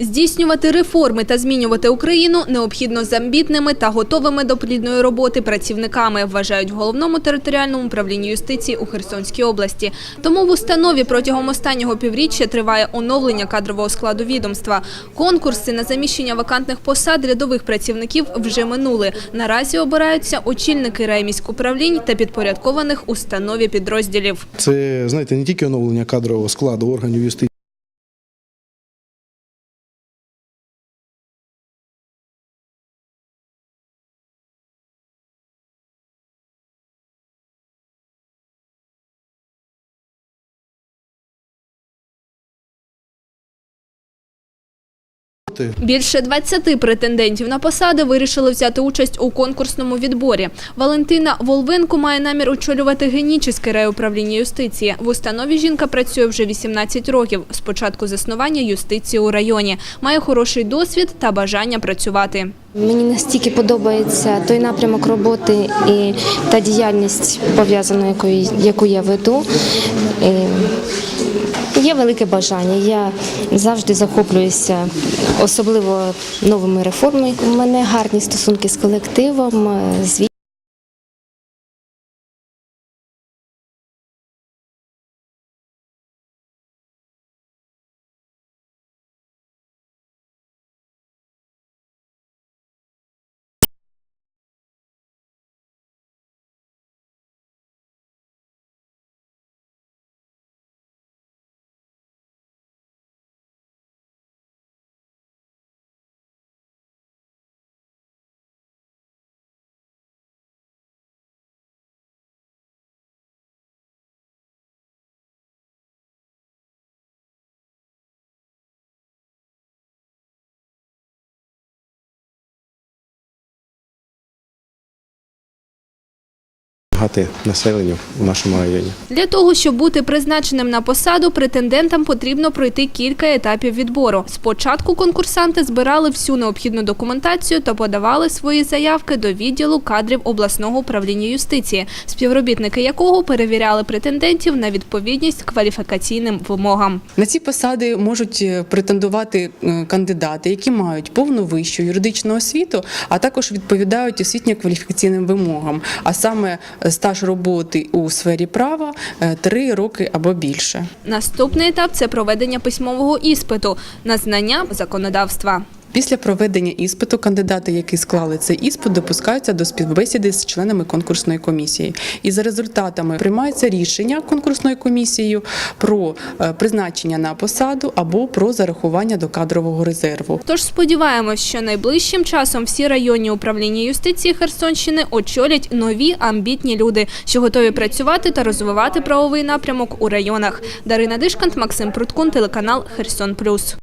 Здійснювати реформи та змінювати Україну необхідно з амбітними та готовими до плідної роботи працівниками, вважають в головному територіальному управлінні юстиції у Херсонській області. Тому в установі протягом останнього півріччя триває оновлення кадрового складу відомства. Конкурси на заміщення вакантних посад рядових працівників вже минули. Наразі обираються очільники райміськ управлінь та підпорядкованих установі підрозділів. Це знаєте не тільки оновлення кадрового складу органів юстиції. Більше 20 претендентів на посади вирішили взяти участь у конкурсному відборі. Валентина Волвенко має намір очолювати Генічеське райуправління юстиції. В установі жінка працює вже 18 років. з початку заснування юстиції у районі. Має хороший досвід та бажання працювати. Мені настільки подобається той напрямок роботи і та діяльність пов'язана, яку я веду. Є велике бажання. Я завжди захоплююся, особливо новими реформами. У мене гарні стосунки з колективом, е, Гати населенню в нашому районі. Для того, щоб бути призначеним на посаду, претендентам потрібно пройти кілька етапів відбору. Спочатку конкурсанти збирали всю необхідну документацію та подавали свої заявки до відділу кадрів обласного управління юстиції, співробітники якого перевіряли претендентів на відповідність кваліфікаційним вимогам. На ці посади можуть е, претендувати е, кандидати, які мають повну вищу юридичну освіту, а також відповідають освітньо-кваліфікаційним вимогам, а саме е, стаж роботи у сфері права е, три роки або більше. Наступний етап це проведення письмового іспиту на знання законодавства. Після проведення іспиту кандидати, які склали цей іспит, допускаються до співбесіди з членами конкурсної комісії. І за результатами приймається рішення конкурсною комісією про е, призначення на посаду або про зарахування до кадрового резерву. Тож сподіваємось, що найближчим часом всі районні управління юстиції Херсонщини очолять нові амбітні люди, що готові працювати та розвивати правовий напрямок у районах. Дарина Дишкант, Максим Пруткун, телеканал Херсон Плюс.